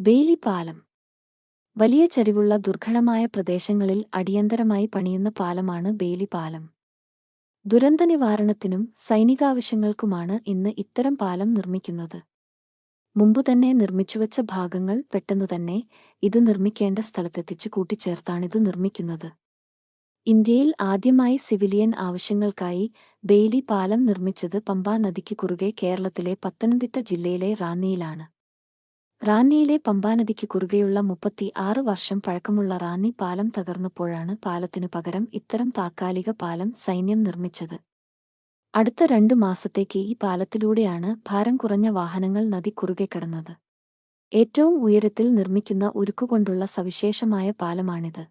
Bailey പാലം വലിയ ചരിവുള്ള ദുർഘടമായ പ്രദേശങ്ങളിൽ അടിയന്തരമായി പണിയുന്ന പാലമാണ് ബേലി പാലം ദുരന്ത നിവാരണത്തിനും സൈനികാവശ്യങ്ങൾക്കുമാണ് ഇന്ന് ഇത്തരം പാലം നിർമ്മിക്കുന്നത്. മുമ്പുതന്നെ നിർമ്മിച്ചുവച്ച ഭാഗങ്ങൾ പെട്ടെന്നുതന്നെ ഇത് നിർമ്മിക്കേണ്ട സ്ഥലത്തെത്തിച്ച് കൂട്ടിച്ചേർത്താണിത് നിർമ്മിക്കുന്നത്. ഇന്ത്യയിൽ ആദ്യമായി സിവിലിയൻ ആവശ്യങ്ങൾക്കായി ബേലി പാലം നിർമ്മിച്ചത് പമ്പാ നദിക്ക് കുറുകെ കേരളത്തിലെ പത്തനംതിട്ട ജില്ലയിലെ റാന്നിയിലാണ്. റാന്നിയിലെ പമ്പാനദിക്ക് കുറുകെയുള്ള മുപ്പത്തി ആറ് വർഷം പഴക്കമുള്ള റാന്നി പാലം തകർന്നപ്പോഴാണ് പാലത്തിനു പകരം ഇത്തരം താക്കാലിക പാലം സൈന്യം നിർമ്മിച്ചത്. അടുത്ത രണ്ടു മാസത്തേക്ക് ഈ പാലത്തിലൂടെയാണ് ഭാരം കുറഞ്ഞ വാഹനങ്ങൾ നദി കുറുകെ കിടന്നത്. ഏറ്റവും ഉയരത്തിൽ നിർമ്മിക്കുന്ന ഉരുക്കുകൊണ്ടുള്ള സവിശേഷമായ പാലമാണിത്.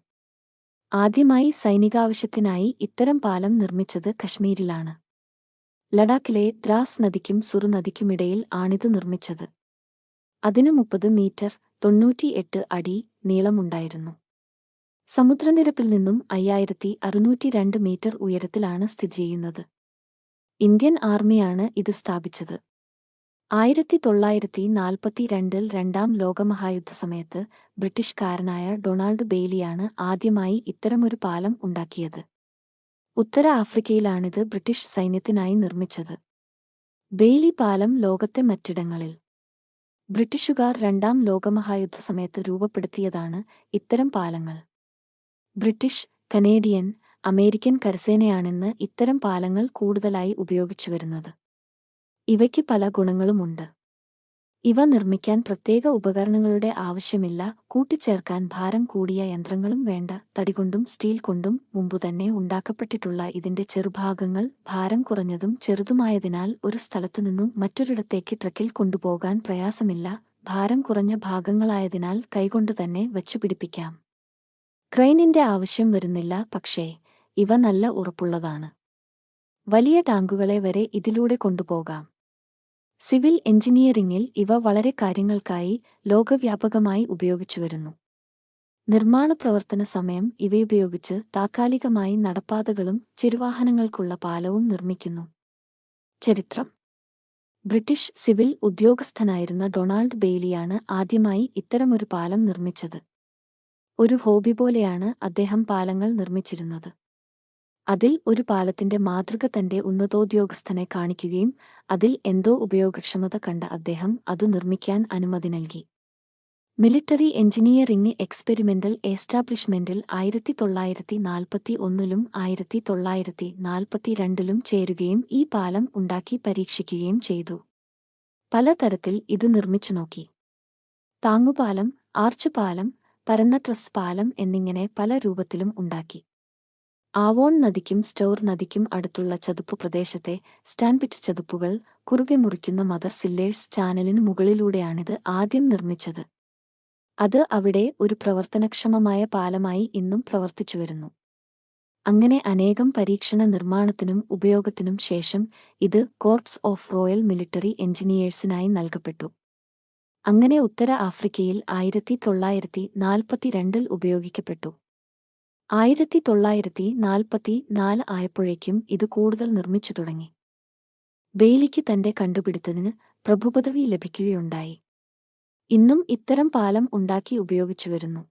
ആദ്യമായി സൈനികാവശ്യത്തിനായി ഇത്തരം പാലം നിർമ്മിച്ചത് കശ്മീരിലാണ്. ലഡാക്കിലെ ദ്രാസ് നദിക്കും സുറു നദിക്കുമിടയിൽ ആണിത് നിർമ്മിച്ചത്. അതിന് മുപ്പത് മീറ്റർ തൊണ്ണൂറ്റിയെട്ട് അടി നീളമുണ്ടായിരുന്നു. സമുദ്രനിരപ്പിൽ നിന്നും അയ്യായിരത്തി അറുന്നൂറ്റി രണ്ട് മീറ്റർ ഉയരത്തിലാണ് സ്ഥിതി ചെയ്യുന്നത്. ഇന്ത്യൻ ആർമിയാണ് ഇത് സ്ഥാപിച്ചത്. ആയിരത്തി തൊള്ളായിരത്തി നാൽപ്പത്തിരണ്ടിൽ രണ്ടാം ലോകമഹായുദ്ധ സമയത്ത് ബ്രിട്ടീഷുകാരനായ ഡൊണാൾഡ് ബെയ്ലിയാണ് ആദ്യമായി ഇത്തരമൊരു പാലം ഉണ്ടാക്കിയത്. ഉത്തര ആഫ്രിക്കയിലാണിത് ബ്രിട്ടീഷ് സൈന്യത്തിനായി നിർമ്മിച്ചത്. ബെയ്ലി പാലം ലോകത്തെ മറ്റിടങ്ങളിൽ ബ്രിട്ടീഷുകാർ രണ്ടാം ലോകമഹായുദ്ധ സമയത്ത് രൂപപ്പെടുത്തിയതാണ് ഇത്തരം പാലങ്ങൾ. ബ്രിട്ടീഷ് കനേഡിയൻ അമേരിക്കൻ കരസേനയാണിന്ന് ഇത്തരം പാലങ്ങൾ കൂടുതലായി ഉപയോഗിച്ചു വരുന്നത് ഇവയ്ക്ക് പല ഗുണങ്ങളുമുണ്ട്. ഇവ നിർമ്മിക്കാൻ പ്രത്യേക ഉപകരണങ്ങളുടെ ആവശ്യമില്ല. കൂട്ടിച്ചേർക്കാൻ ഭാരം കൂടിയ യന്ത്രങ്ങളും വേണ്ട. തടികൊണ്ടും സ്റ്റീൽ കൊണ്ടും മുമ്പുതന്നെ ഉണ്ടാക്കപ്പെട്ടിട്ടുള്ള ഇതിന്റെ ചെറുഭാഗങ്ങൾ ഭാരം കുറഞ്ഞതും ചെറുതുമായതിനാൽ ഒരു സ്ഥലത്തുനിന്നും മറ്റൊരിടത്തേക്ക് ട്രക്കിൽ കൊണ്ടുപോകാൻ പ്രയാസമില്ല. ഭാരം കുറഞ്ഞ ഭാഗങ്ങളായതിനാൽ കൈകൊണ്ടു തന്നെ വച്ചുപിടിപ്പിക്കാം ക്രെയിനിന്റെ ആവശ്യം വരുന്നില്ല. പക്ഷേ ഇവ നല്ല ഉറപ്പുള്ളതാണ്. വലിയ ടാങ്കുകളെ വരെ ഇതിലൂടെ കൊണ്ടുപോകാം. സിവിൽ എഞ്ചിനീയറിംഗിൽ ഇവ വളരെ കാര്യങ്ങൾക്കായി ലോകവ്യാപകമായി ഉപയോഗിച്ചുവരുന്നു നിർമ്മാണ പ്രവർത്തന സമയം ഇവയുപയോഗിച്ച് താത്കാലികമായി നടപ്പാതകളും ചെരുവാഹനങ്ങൾക്കുള്ള പാലവും നിർമ്മിക്കുന്നു. ചരിത്രം. ബ്രിട്ടീഷ് സിവിൽ ഉദ്യോഗസ്ഥനായിരുന്ന ഡൊണാൾഡ് ബെയ്ലിയാണ് ആദ്യമായി ഇത്തരമൊരു പാലം നിർമ്മിച്ചത്. ഒരു ഹോബി പോലെയാണ് അദ്ദേഹം പാലങ്ങൾ നിർമ്മിച്ചിരുന്നത്. അതിൽ ഒരു പാലത്തിന്റെ മാതൃക തന്റെ ഉന്നതോദ്യോഗസ്ഥനെ കാണിക്കുകയും അതിൽ എന്തോ ഉപയോഗക്ഷമത കണ്ട അദ്ദേഹം അതു നിർമ്മിക്കാൻ അനുമതി നൽകി. മിലിറ്ററി എഞ്ചിനീയറിംഗ് എക്സ്പെരിമെന്റൽ എസ്റ്റാബ്ലിഷ്മെന്റിൽ ആയിരത്തി തൊള്ളായിരത്തി നാൽപ്പത്തി ഒന്നിലും ആയിരത്തി തൊള്ളായിരത്തി നാൽപ്പത്തിരണ്ടിലും ചേരുകയും ഈ പാലം ഉണ്ടാക്കി പരീക്ഷിക്കുകയും ചെയ്തു. പലതരത്തിൽ ഇത് നിർമ്മിച്ചു നോക്കി. താങ്ങുപാലം ആർച്ചുപാലം പരന്ന ട്രസ് പാലം എന്നിങ്ങനെ പല രൂപത്തിലും ഉണ്ടാക്കി. ആവോൺ നദിക്കും സ്റ്റോർ നദിക്കും അടുത്തുള്ള ചതുപ്പ് പ്രദേശത്തെ സ്റ്റാൻപിറ്റ് ചതുപ്പുകൾ കുറുകെ മുറിക്കുന്ന മദർ സില്ലേഴ്സ് ചാനലിന് മുകളിലൂടെയാണിത് ആദ്യം നിർമ്മിച്ചത്. അത് അവിടെ ഒരു പ്രവർത്തനക്ഷമമായ പാലമായി ഇന്നും പ്രവർത്തിച്ചുവരുന്നു അങ്ങനെ അനേകം പരീക്ഷണ നിർമ്മാണത്തിനും ഉപയോഗത്തിനും ശേഷം ഇത് കോർപ്സ് ഓഫ് റോയൽ മിലിറ്ററി എഞ്ചിനീയേഴ്സിനായി നൽകപ്പെട്ടു. അങ്ങനെ ഉത്തര ആഫ്രിക്കയിൽ ആയിരത്തി തൊള്ളായിരത്തി നാൽപ്പത്തിരണ്ടിൽ ഉപയോഗിക്കപ്പെട്ടു. ആയിരത്തി തൊള്ളായിരത്തി നാൽപ്പത്തി നാല് ആയപ്പോഴേക്കും ഇത് കൂടുതൽ നിർമ്മിച്ചു തുടങ്ങി. ബെയ്ലിക്ക് തന്റെ കണ്ടുപിടുത്തതിന് പ്രഭുപദവി ലഭിക്കുകയുണ്ടായി. ഇന്നും ഇത്തരം പാലം ഉണ്ടാക്കി ഉപയോഗിച്ചുവരുന്നു